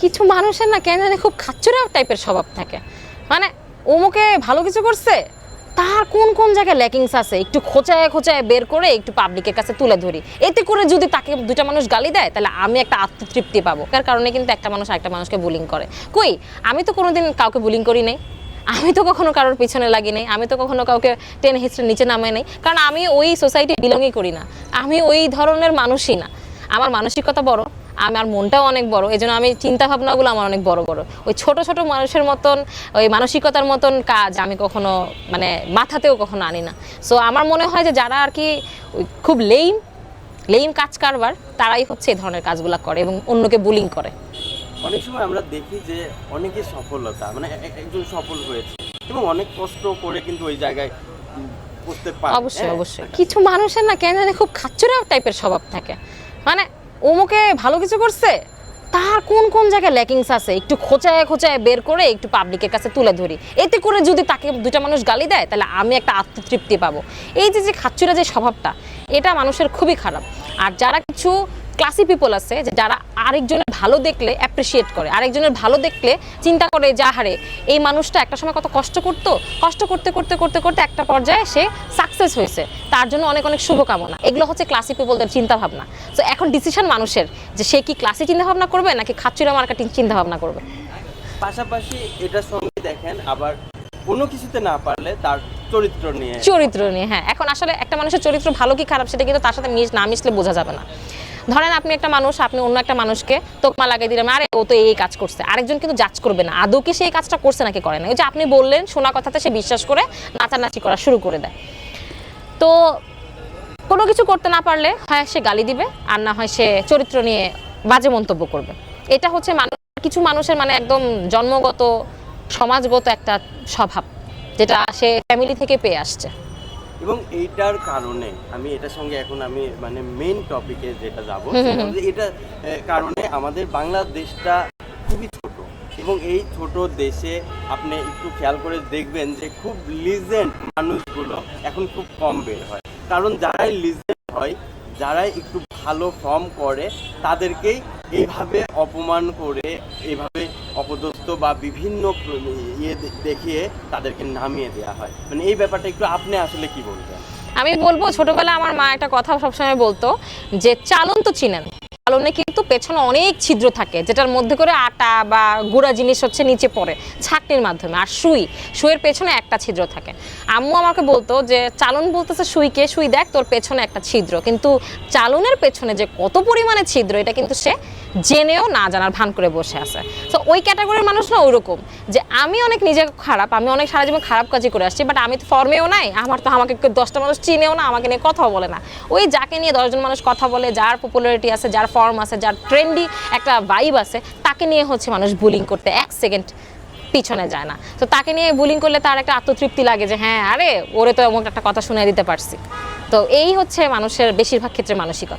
কিছু মানুষের না কেন জানি খুব খাচ্চুরা টাইপের স্বভাব থাকে। মানে ওমুকে ভালো কিছু করছে, তার কোন কোন জায়গায় ল্যাকিংস আছে? একটু খোঁচায় খোঁচায় বের করে একটু পাবলিকের কাছে তুলে ধরি। এতে করে যদি তাকে দুটা মানুষ গালি দেয়, তাহলে আমি একটা আত্মতৃপ্তি পাবো। তার কারণে কিন্তু একটা মানুষ একটা মানুষকে বুলিং করে। কই? আমি তো কোনোদিন কাউকে বুলিং করি নাই। আমি তো কখনো কারোর পিছনে লাগি নাই। আমি তো কখনো কাউকে টেন হিস্ট্রি নিচে নামাই নাই। কারণ আমি ওই সোসাইটি বিলংই করি না। আমি ওই ধরনের মানুষই না। আমার মানসিকতা বড়। আমার মনটাও অনেক বড়। এই জন্য আমি চিন্তা ভাবনাগুলো আমার অনেক বড় বড়। ওই ছোট ছোট মানুষের মতন ওই মানসিকতার মতন কাজ আমি কখনো মানে মাথাতেও কখনো আনি না। সো আমার মনে হয় যে যারা আর কি খুব লেইম লেইম কাজ কারবার তারাই হচ্ছে এই ধরনের কাজগুলো করে এবং অন্যকে বুলিং করে। অনেক সময় আমরা দেখি যে অনেকের সফলতা মানে একজন সফল হয়েছে এবং অনেক কষ্ট করে কিন্তু ওই জায়গায় অবশ্যই হ্যাঁ? অবশ্যই। কিছু মানুষের না কেন জানি খুব খাচ্চুরা টাইপের স্বভাব থাকে। মানে ওমুকে ভালো কিছু করছে? তার কোন কোন জায়গায় ল্যাকিংস আছে? একটু খোঁচায় খোঁচায় বের করে একটু পাবলিকের কাছে তুলে ধরি। এতে করে যদি তাকে দুটা মানুষ গালি দেয়, তাহলে আমি একটা আত্মতৃপ্তি পাবো। এই যে যে খাচ্চুরা যে স্বভাবটা, এটা মানুষের খুবই খারাপ। আর যারা কিছু ক্লাসি পিপল আছে যারা আরেকজনের ভালো দেখলে অ্যাপ্রিসিয়েট করে আরেকজনের ভালো দেখলে চিন্তা করে যা হারে এই মানুষটা একটা সময় কত কষ্ট করতো? কষ্ট করতে করতে করতে করতে একটা পর্যায়ে সে সাকসেস হয়েছে। তার জন্য অনেক অনেক শুভকামনা। এগুলো হচ্ছে ক্লাসি পিপলদের চিন্তা ভাবনা তো এখন ডিসিশন মানুষের যে সে কি ক্লাসি চিন্তা ভাবনা করবে নাকি খাচ্চুরা মার্কেটিং চিন্তা ভাবনা করবে? পাশাপাশি এটার সঙ্গে দেখেন আবার কোনো কিছুতে না পারলে তার চরিত্র নিয়ে। চরিত্র নিয়ে হ্যাঁ। এখন আসলে একটা মানুষের চরিত্র ভালো কি খারাপ সেটা কিন্তু তার সাথে মিশ না মিশলে বোঝা যাবে না। ধরেন আপনি একটা মানুষ, আপনি অন্য একটা মানুষকে তোকমা লাগিয়ে দিলেন, আরে ও তো এই কাজ করছে। আরেকজন কিন্তু জাজ করবে না। আদৌ কি সেই কাজটা করছে নাকি করে না? ওই যে আপনি বললেন, শোনা কথাতে সে বিশ্বাস করে নাচানাচি করা শুরু করে দেয়। তো কোনো কিছু করতে না পারলে হয় সে গালি দিবে, আর না হয় সে চরিত্র নিয়ে বাজে মন্তব্য করবে। এটা হচ্ছে মানুষ, কিছু মানুষের মানে একদম জন্মগত, সমাজগত একটা স্বভাব, যেটা সে ফ্যামিলি থেকে পেয়ে আসছে। এবং এইটার কারণে আমি এটার সঙ্গে এখন আমি মানে মেন টপিকে যেটা যাব এটা কারণে আমাদের বাংলাদেশটা খুবই ছোট এবং এই ছোট দেশে আপনি একটু খেয়াল করে দেখবেন যে খুব লিজেন্ড মানুষগুলো এখন খুব কম বের হয়। কারণ যারাই লিজেন্ড হয় যারাই একটু ভালো ফর্ম করে তাদেরকেই এইভাবে অপমান করে এইভাবে অপদস্থ বা বিভিন্ন ইয়ে দেখিয়ে তাদেরকে নামিয়ে দেওয়া হয়। মানে এই ব্যাপারটা একটু আপনি আসলে কি বলবেন? আমি বলব ছোটবেলা আমার মা একটা কথা সবসময় বলতো যে, চালন তো চিনেন। চালনে কিন্তু পেছনে অনেক ছিদ্র থাকে, যেটার মধ্যে করে আটা বা গুঁড়া জিনিস হচ্ছে নিচে পড়ে ছাকনির মাধ্যমে। আর সুই, সুইয়ের পেছনে একটা ছিদ্র থাকে। আম্মু আমাকে বলতো যে, চালন বলতেছে সুইকে সুই দেখ, তোর পেছনে একটা ছিদ্র। কিন্তু চালনের পেছনে যে কত পরিমাণে ছিদ্র, এটা কিন্তু সে জেনেও না জানার ভান করে বসে আছে। তো ওই ক্যাটাগরির মানুষ না ওইরকম, যে আমি অনেক নিজে খারাপ, আমি অনেক সারা জীবন খারাপ কাজই করে আসছি বাট আমি তো ফর্মেও নাই, আমার তো আমাকে দশটা মানুষ চিনেও না, আমাকে নিয়ে কথাও বলে না। ওই যাকে নিয়ে দশজন মানুষ কথা বলে, যার পপুলারিটি আছে, যার ফর্ম আছে, যার ট্রেন্ডি একটা ভাইব আছে, তাকে নিয়ে হচ্ছে মানুষ বুলিং করতে এক সেকেন্ড পিছনে যায় না। তো তাকে নিয়ে বুলিং করলে তার একটা আত্মতৃপ্তি লাগে যে হ্যাঁ আরে, ওরে তো এমন একটা কথা শুনে দিতে পারছি। তো এই হচ্ছে মানুষের বেশিরভাগ ক্ষেত্রে মানসিকতা।